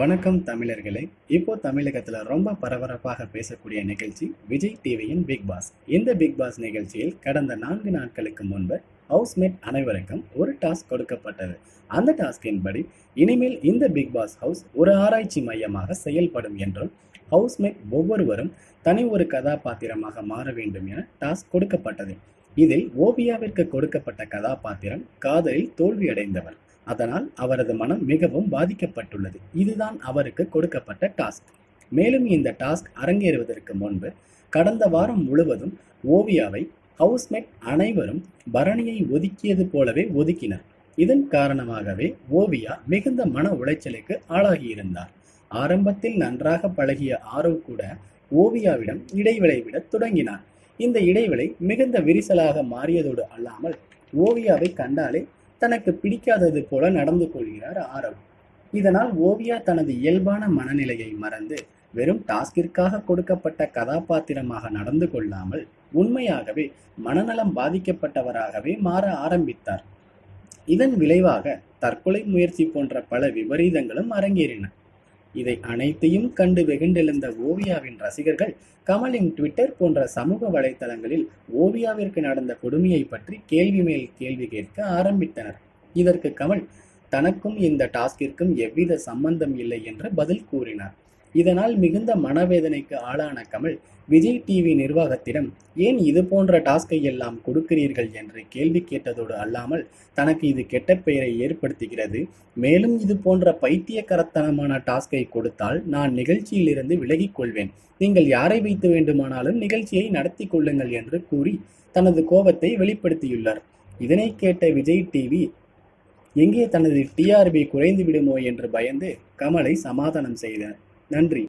வணக்கம் தமிழர்களே. இப்போ தமிழகத்துல ரொம்ப பரபரப்பாக பேசக்கூடிய நிகழ்ச்சி விஜய் டிவியின் பிக் பாஸ் இந்த பிக் பாஸ் நிகழ்ச்சியில் கடந்த நான்கு நாட்களுக்கு முன்பு ஹவுஸ்மேட் அனைவருக்கும் ஒரு டாஸ்க் கொடுக்கப்பட்டது. அந்த டாஸ்கின் படி இனிமேல் இந்த பிக் பாஸ் ஹவுஸ் ஒரு ஆராய்ச்சி மையமாக செயல்படும் என்றும் ஹவுஸ்மேட் ஒவ்வொருவரும் தனி ஒரு கதாபாத்திரமாக மாற வேண்டும் என டாஸ்க் கொடுக்கப்பட்டது. இதில் ஓவியாவிற்கு கொடுக்கப்பட்ட கதாபாத்திரம் காதலில் தோல்வியடைந்தவர். அதனால் அவரது மனம் மிகவும் பாதிக்கப்பட்டுள்ளது. இதுதான் அவருக்கு கொடுக்கப்பட்ட டாஸ்க். மேலும் இந்த டாஸ்க் அரங்கேறுவதற்கு முன்பு கடந்த வாரம் முழுவதும் ஓவியாவை ஹவுஸ்மேட் அனைவரும் பரணியை ஒதுக்கியது போலவே ஒதுக்கினர். இதன் காரணமாகவே ஓவியா மிகுந்த மன உளைச்சலுக்கு ஆளாகியிருந்தார். ஆரம்பத்தில் நன்றாக பழகிய ஆரவ் கூட ஓவியாவிடம் இடைவெளை விட தொடங்கினார். இந்த இடைவெளி மிகுந்த விரிசலாக மாறியதோடு அல்லாமல் ஓவியாவை கண்டாலே தனக்கு பிடிக்காதது போல நடந்து கொள்கிறார் ஆரவ். இதனால் ஓவியா தனது இயல்பான மனநிலையை மறந்து வெறும் டாஸ்கிற்காக கொடுக்கப்பட்ட கதாபாத்திரமாக நடந்து கொள்ளாமல் உண்மையாகவே மனநலம் பாதிக்கப்பட்டவராகவே மாற ஆரம்பித்தார். இதன் விளைவாக தற்கொலை முயற்சி போன்ற பல விபரீதங்களும் அரங்கேறின. இதை அனைத்தையும் கண்டு வெகுண்டெழுந்த ஓவியாவின் ரசிகர்கள் கமலின் ட்விட்டர் போன்ற சமூக வலைதளங்களில் ஓவியாவிற்கு நடந்த கொடுமையை பற்றி கேள்வி மேல் கேள்வி கேட்க ஆரம்பித்தனர். இதற்கு கமல் தனக்கும் இந்த டாஸ்கிற்கும் எவ்வித சம்பந்தம் இல்லை என்று பதில் கூறினார். இதனால் மிகுந்த மனவேதனைக்கு ஆளான கமல் விஜய் டிவி நிர்வாகத்திடம் ஏன் இது போன்ற டாஸ்கை எல்லாம் கொடுக்கிறீர்கள்? என்று கேள்வி கேட்டதோடு அல்லாமல் தனக்கு இது கெட்ட பெயரை ஏற்படுத்துகிறது. மேலும் இது போன்ற பைத்தியக்கரத்தனமான டாஸ்கை கொடுத்தால் நான் நிகழ்ச்சியிலிருந்து விலகிக் கொள்வேன். நீங்கள் யாரை வைத்து வேண்டுமானாலும் நிகழ்ச்சியை நடத்தி கொள்ளுங்கள் என்று கூறி தனது கோபத்தை வெளிப்படுத்தியுள்ளார். இதனை கேட்ட விஜய் டிவி எங்கே தனது டிஆர்பி குறைந்து விடுமோ என்று பயந்து கமலை சமாதானம் செய்தார் நன்றி.